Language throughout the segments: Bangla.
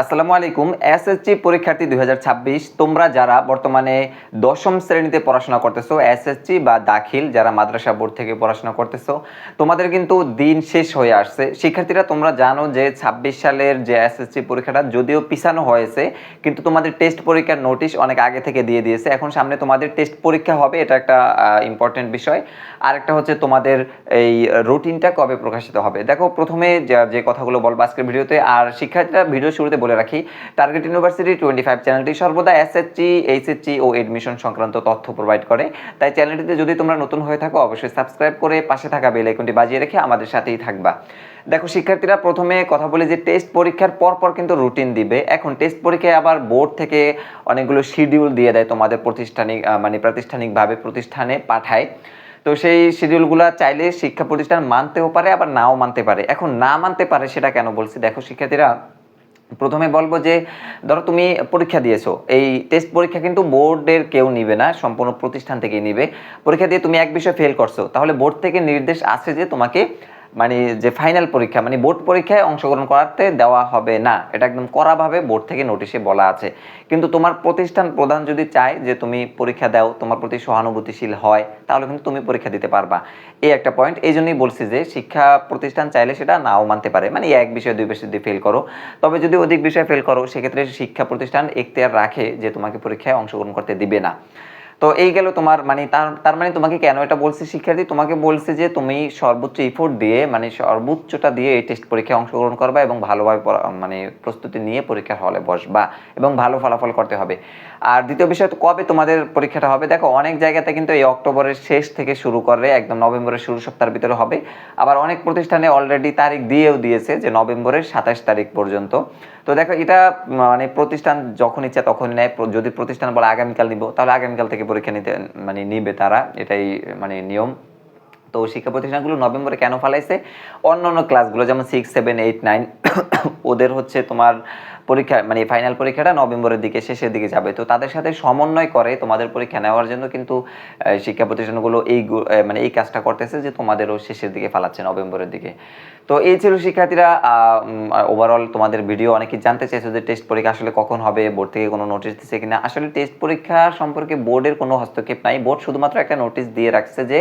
আসসালামু আলাইকুম, এসএসসি পরীক্ষার্থী দু হাজার ছাব্বিশ, তোমরা যারা বর্তমানে দশম শ্রেণীতে পড়াশোনা করতেছো, এসএসসি বা দাখিল যারা মাদ্রাসা বোর্ড থেকে পড়াশোনা করতেছো, তোমাদের কিন্তু দিন শেষ হয়ে আসছে। শিক্ষার্থীরা, তোমরা জানো যে ছাব্বিশ সালের যে এসএসসি পরীক্ষাটা, যদিও পিছানো হয়েছে, কিন্তু তোমাদের টেস্ট পরীক্ষার নোটিশ অনেক আগে থেকে দিয়ে দিয়েছে। এখন সামনে তোমাদের টেস্ট পরীক্ষা হবে, এটা একটা ইম্পর্টেন্ট বিষয়। আরেকটা হচ্ছে তোমাদের এই রুটিনটা কবে প্রকাশিত হবে। দেখো, প্রথমে যে- যে কথাগুলো বলব আজকের ভিডিওতে, আর শিক্ষার্থীরা ভিডিও শুরুতে বলে রাখি। টার্গেট ইউনিভার্সিটি টোয়েন্টি ফাইভ চ্যানেলটি সর্বদা এসএসসি এইচএসসি ও এডমিশন সংক্রান্ত তথ্য প্রোভাইড করে। তাই চ্যানেলটিতে যদি তোমরা নতুন হয়ে থাকো, অবশ্যই সাবস্ক্রাইব করে পাশে থাকা বেল আইকনটি বাজিয়ে রেখে আমাদের সাথেই থাকবা। দেখো, শিক্ষার্থীরা প্রথমে কথা বলি যে টেস্ট পরীক্ষার পর পর কিন্তু রুটিন দিবে। এখন টেস্ট পরীক্ষায় আবার বোর্ড থেকে অনেকগুলো শিডিউল দিয়ে দেয় তোমাদের প্রতিষ্ঠানিক মানে প্রাতিষ্ঠানিকভাবে প্রতিষ্ঠানে পাঠায়। তো সেই শিডিউলগুলো চাইলে শিক্ষা প্রতিষ্ঠান মানতেও পারে, আবার নাও মানতে পারে। এখন না মানতে পারে সেটা কেন বলছি? দেখো, শিক্ষার্থীরা প্রথমে বলব যে, ধরো তুমি পরীক্ষা দিয়েছ, এই টেস্ট পরীক্ষা কিন্তু বোর্ডের কেউ নিবে না, সম্পূর্ণ প্রতিষ্ঠান থেকে নিবে। পরীক্ষা দিয়ে তুমি এক বিষয়ে ফেল করছ, তাহলে বোর্ড থেকে নির্দেশ আছে যে তোমাকে মানে যে ফাইনাল পরীক্ষা মানে বোর্ড পরীক্ষায় অংশগ্রহণ করাতে দেওয়া হবে না। এটা একদম কড়াভাবে বোর্ড থেকে নোটিশে বলা আছে। কিন্তু তোমার প্রতিষ্ঠান প্রধান যদি চায় যে তুমি পরীক্ষা দাও, তোমার প্রতি সহানুভূতিশীল হয়, তাহলে কিন্তু তুমি পরীক্ষা দিতে পারবা। এই একটা পয়েন্ট এই জন্যই বলছি যে শিক্ষা প্রতিষ্ঠান চাইলে সেটা নাও মানতে পারে। মানে এক বিষয়ে, দুই বিষয় যদি ফেল করো। তবে যদি অধিক বিষয়ে ফেল করো, সেক্ষেত্রে শিক্ষা প্রতিষ্ঠান এখতিয়ার রাখে যে তোমাকে পরীক্ষায় অংশগ্রহণ করতে দিবে না। তো এই গেল তোমার মানে তার তার মানে তোমাকে কেন এটা বলছে শিক্ষার্থী? তোমাকে বলছে যে তুমি সর্বোচ্চ ইফোর্ট দিয়ে মানে সর্বোচ্চটা দিয়ে এই টেস্ট পরীক্ষায় অংশগ্রহণ করবা এবং ভালোভাবে মানে প্রস্তুতি নিয়ে পরীক্ষার হলে বসবা এবং ভালো ফলাফল করতে হবে। আর দ্বিতীয় বিষয় কবে তোমাদের পরীক্ষাটা হবে? দেখো, অনেক জায়গাতে কিন্তু এই অক্টোবরের শেষ থেকে শুরু করে একদম নভেম্বরের শুরু সপ্তাহের ভিতরে হবে। আবার অনেক প্রতিষ্ঠানে অলরেডি তারিখ দিয়েও দিয়েছে যে নভেম্বরের সাতাশ তারিখ পর্যন্ত। তো দেখো, এটা মানে প্রতিষ্ঠান যখন ইচ্ছা তখন নেয়, যদি প্রতিষ্ঠান বলে আগামীকাল নিব, তাহলে আগামীকাল থেকে পরীক্ষা নিতে মানে নিবে তারা, এটাই মানে নিয়ম। তো শিক্ষা প্রতিষ্ঠানগুলো নভেম্বরে কেন ফালাইছে? অন্য অন্য ক্লাসগুলো যেমন সিক্স সেভেন এইট নাইন ওদের হচ্ছে তোমার পরীক্ষা মানে ফাইনাল পরীক্ষাটা নভেম্বরের দিকে, শেষের দিকে যাবে। তো তাদের সাথে সমন্বয় করে তোমাদের পরীক্ষা নেওয়ার জন্য কিন্তু শিক্ষা প্রতিষ্ঠানগুলো এই মানে এই কাজটা করতেছে যে তোমাদেরও শেষের দিকে ফালাচ্ছে নভেম্বরের দিকে। তো এই ছিল শিক্ষার্থীরা ওভারঅল তোমাদের ভিডিও। অনেকে জানতে চাইছো যে টেস্ট পরীক্ষা আসলে কখন হবে বোর্ড থেকে কোনো নোটিশ দিচ্ছে কিনা। আসলে টেস্ট পরীক্ষা সম্পর্কে বোর্ডের কোনো হস্তক্ষেপ নাই। বোর্ড শুধুমাত্র একটা নোটিশ দিয়ে রাখছে যে,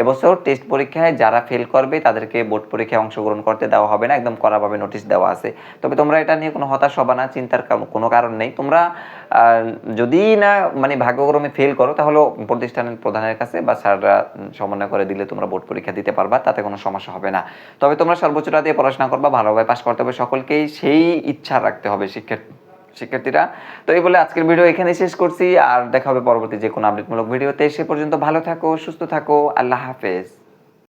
এবছর টেস্ট পরীক্ষায় যারা ফেল করবে, তাদেরকে বোর্ড পরীক্ষায় অংশগ্রহণ করতে দেওয়া হবে না। একদম কড়াভাবে নোটিশ দেওয়া আছে। তবে তোমরা এটা নিয়ে কোনো হতাশ হবে না চিন্তার কোনো কারণ নেই। তোমরা যদি না মানে ভাগ্যক্রমে ফেল করো, তাহলে প্রতিষ্ঠানের প্রধানের কাছে বা স্যাররা সমন্বয় করে দিলে তোমরা বোর্ড পরীক্ষা দিতে পারবা, তাতে কোনো সমস্যা হবে না। তবে তোমরা সর্বোচ্চটা দিয়ে পড়াশোনা করবা, ভালোভাবে পাশ করতে হবে, সকলকেই সেই ইচ্ছা রাখতে হবে শিক্ষার্থী শিক্ষার্থীরা। তো এই বলে আজকের ভিডিও এখানে শেষ করছি, আর দেখা হবে পরবর্তী যে কোনো আপডেটমূলক ভিডিওতে। সে পর্যন্ত ভালো থাকো, সুস্থ থাকো, আল্লাহ হাফেজ।